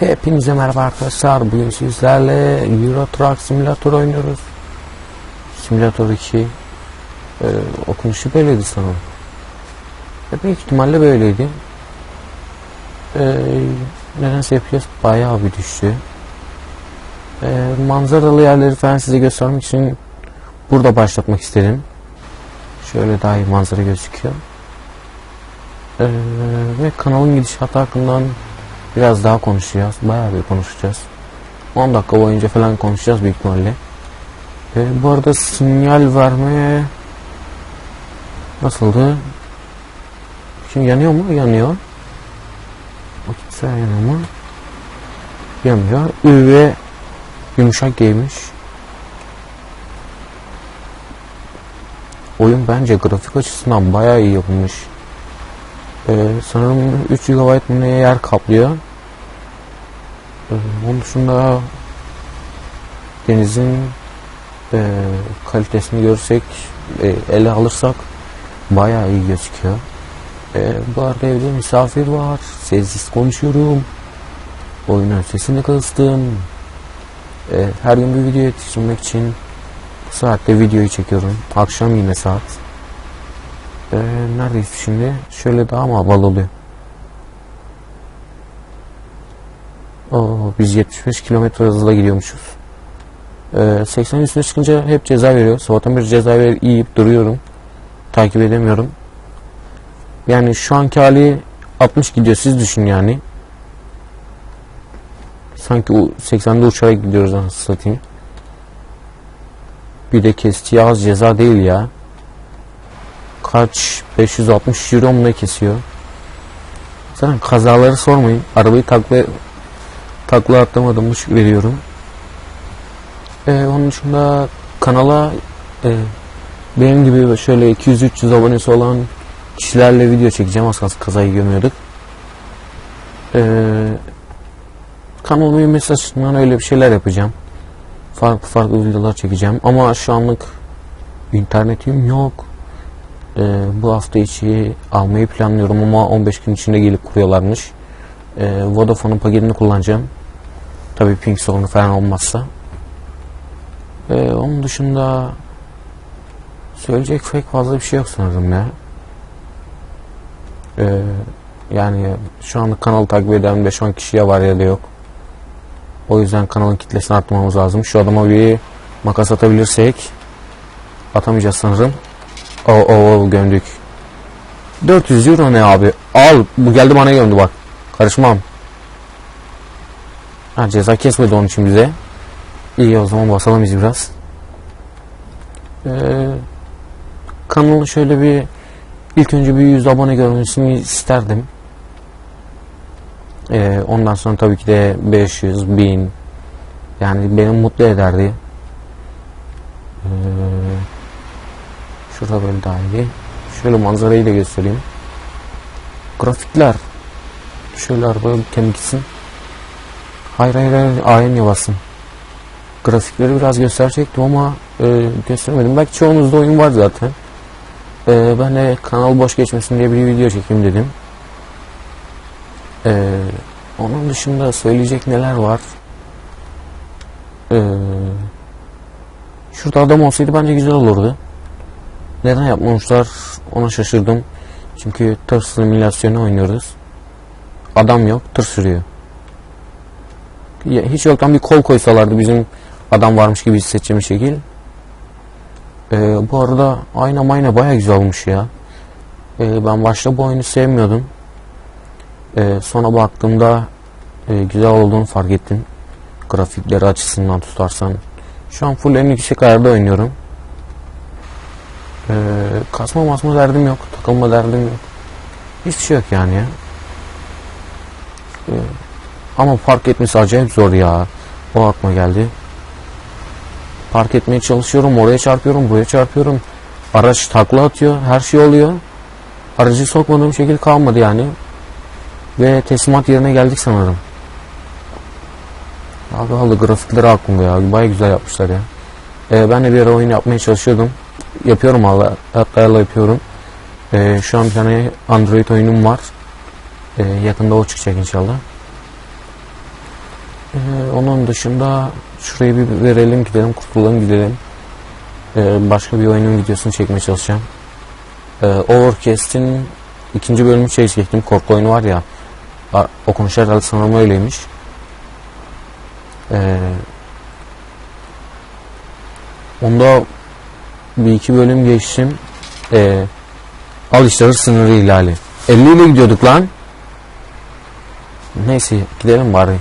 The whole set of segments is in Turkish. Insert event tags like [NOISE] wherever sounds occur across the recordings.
Hepinize merhaba arkadaşlar. Bugün sizlerle Euro Truck Simulator oynuyoruz. Simulator 2 ee, okunuşu böyleydi sanırım. E, büyük ihtimalle böyleydi. Ee, nedense FPS bayağı bir düştü. Ee, manzaralı yerleri falan size göstermek için burada başlatmak istedim. Şöyle daha iyi manzara gözüküyor. Ee, ve kanalın gidişatı hakkından biraz daha konuşacağız. Bayağı bir konuşacağız. 10 dakika boyunca falan konuşacağız büyük ihtimalle. Ee, bu arada sinyal verme nasıldı? Şimdi yanıyor mu? Yanıyor. Vakit yanıyor mu? Yanıyor. Ü ve yumuşak giymiş. Oyun bence grafik açısından bayağı iyi yapılmış. Ee, sanırım 3 GB neye yer kaplıyor. Ee, onun dışında denizin e, kalitesini görsek e, ele alırsak bayağı iyi gözüküyor. E, bu arada evde misafir var. Sessiz konuşuyorum. Oyunun sesini kıstım. E, her gün bir video yetiştirmek için bu saatte videoyu çekiyorum. Akşam yine saat. Ee, neredeyiz şimdi? Şöyle daha mı havalı oluyor? Oo, biz 75 kilometre hızla gidiyormuşuz. Ee, 80 üstüne çıkınca hep ceza veriyor. Sabahtan beri ceza ver yiyip duruyorum. Takip edemiyorum. Yani şu anki hali 60 gidiyor. Siz düşün yani. Sanki 80'de uçarak gidiyoruz anasını satayım. Bir de kestiği az ceza değil ya kaç 560 euro mu ne kesiyor? Zaten kazaları sormayın. Arabayı takla takla atlamadım veriyorum. Ee, onun dışında kanala e, benim gibi şöyle 200-300 abonesi olan kişilerle video çekeceğim. Az kalsın kazayı gömüyorduk. Ee, kanal büyümesi açısından öyle bir şeyler yapacağım. Farklı farklı videolar çekeceğim. Ama şu anlık internetim yok. Ee, bu hafta içi almayı planlıyorum ama 15 gün içinde gelip kuruyorlarmış. Ee, Vodafone'un paketini kullanacağım. Tabii ping sorunu falan olmazsa. Ee, onun dışında söyleyecek pek fazla bir şey yok sanırım ya. Ee, yani şu anda kanalı takip eden 5-10 kişiye var ya da yok. O yüzden kanalın kitlesini arttırmamız lazım. Şu adama bir makas atabilirsek atamayacağız sanırım. O o o gömdük. 400 euro ne abi? Al bu geldi bana gömdü bak. Karışmam. Ha ceza kesmedi onun için bize. İyi o zaman basalım biz biraz. Ee, kanalı şöyle bir ilk önce bir 100 abone görmesini isterdim. Ee, ondan sonra tabii ki de 500, 1000 yani beni mutlu ederdi. Ee, Şurada böyle daha iyi. Şöyle manzarayı da göstereyim. Grafikler. Şöyle araba kendi gitsin. Hayır hayır hayır A'ya basın. Grafikleri biraz gösterecektim ama e, göstermedim. Belki çoğunuzda oyun var zaten. E, ben de kanal boş geçmesin diye bir video çekeyim dedim. E, onun dışında söyleyecek neler var? E, şurada adam olsaydı bence güzel olurdu. Neden yapmamışlar ona şaşırdım. Çünkü tır simülasyonu oynuyoruz. Adam yok tır sürüyor. Hiç yoktan bir kol koysalardı bizim adam varmış gibi hissedeceğim şekil. Ee, bu arada ayna mayna baya güzel olmuş ya. Ee, ben başta bu oyunu sevmiyordum. Ee, sonra baktığımda e, güzel olduğunu fark ettim. Grafikleri açısından tutarsan. Şu an full en yüksek ayarda oynuyorum. Ee, kasma masma derdim yok. Takılma derdim yok. Hiçbir şey yok yani ya. Ee, ama park etmesi acayip zor ya. O aklıma geldi. Park etmeye çalışıyorum. Oraya çarpıyorum. Buraya çarpıyorum. Araç takla atıyor. Her şey oluyor. Aracı sokmadığım şekil kalmadı yani. Ve teslimat yerine geldik sanırım. Abi halı grafikleri aklımda ya. Baya güzel yapmışlar ya. Ee, ben de bir ara oyun yapmaya çalışıyordum yapıyorum hala. Hatta hala yapıyorum. Ee, şu an bir tane Android oyunum var. Ee, yakında o çıkacak inşallah. Ee, onun dışında şurayı bir verelim gidelim kurtulalım gidelim. Ee, başka bir oyunun videosunu çekmeye çalışacağım. Ee, Overcast'in ikinci bölümü şey çektim. Korku oyunu var ya. O konuşar herhalde sanırım öyleymiş. Ee, onda bir iki bölüm geçtim. Ee, al işte sınırı ihlali. 50 ile gidiyorduk lan. Neyse gidelim bari.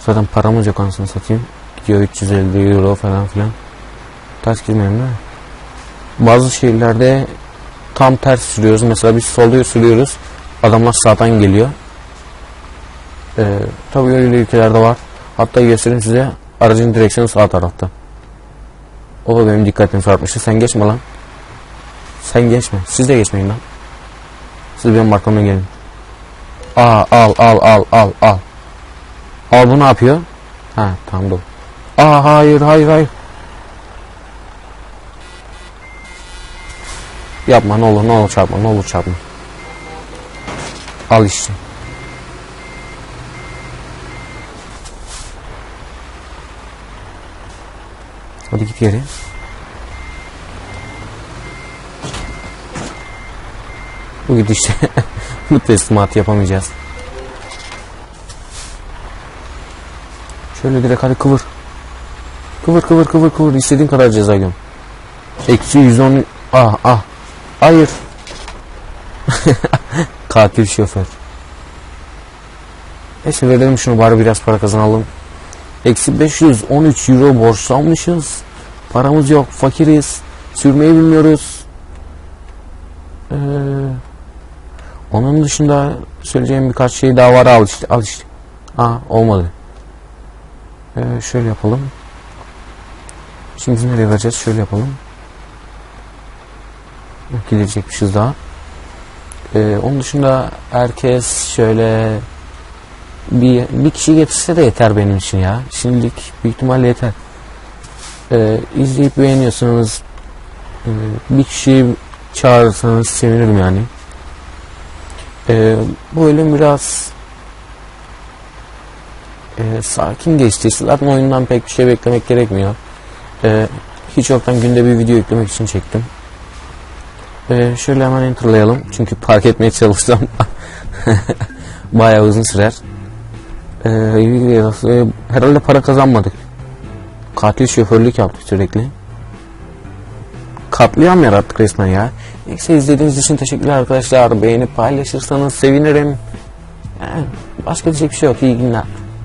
Zaten paramız yok anasını satayım. Gidiyor 350 euro falan filan. Ters girmeyelim değil mi? Bazı şehirlerde tam ters sürüyoruz. Mesela biz solda sürüyoruz. Adamlar sağdan geliyor. Ee, tabii öyle ülkelerde var. Hatta göstereyim size. Aracın direksiyonu sağ tarafta. O da benim dikkatimi çarpmıştı. Sen geçme lan. Sen geçme. Siz de geçmeyin lan. Siz benim arkamdan gelin. Aa, al al al al al. Al bu ne yapıyor? Ha tamam dur. Aa hayır hayır hayır. Yapma ne olur ne olur çarpma ne olur çarpma. Al işte. Hadi git geri. Bu gidişte [LAUGHS] bu teslimatı yapamayacağız. Şöyle direkt hadi kıvır. Kıvır kıvır kıvır kıvır istediğin kadar ceza göm. Eksi 110 ah ah. Hayır. [LAUGHS] Katil şoför. Neyse verelim şunu bari biraz para kazanalım. Eksi 513 euro borçlanmışız. Paramız yok fakiriz. Sürmeyi bilmiyoruz. Ee, onun dışında söyleyeceğim birkaç şey daha var al işte al işte. Aa olmadı. Ee, şöyle yapalım. Şimdi nereye vereceğiz? Şöyle yapalım. Gidecekmişiz daha. Ee, onun dışında herkes şöyle bir, bir kişi getirse de yeter benim için ya. Şimdilik büyük ihtimalle yeter. Ee, izleyip beğeniyorsanız e, bir kişi çağırırsanız sevinirim yani. Ee, bu bölüm biraz e, sakin geçti. Zaten oyundan pek bir şey beklemek gerekmiyor. Ee, hiç yoktan günde bir video yüklemek için çektim. Ee, şöyle hemen enterlayalım. Çünkü park etmeye çalışsam [LAUGHS] bayağı uzun sürer. Ee, herhalde para kazanmadık. Katil şoförlük yaptık sürekli. Katliam yarattık resmen ya. Neyse izlediğiniz için teşekkürler arkadaşlar. Beğenip paylaşırsanız sevinirim. Başka diyecek bir şey yok. İyi günler.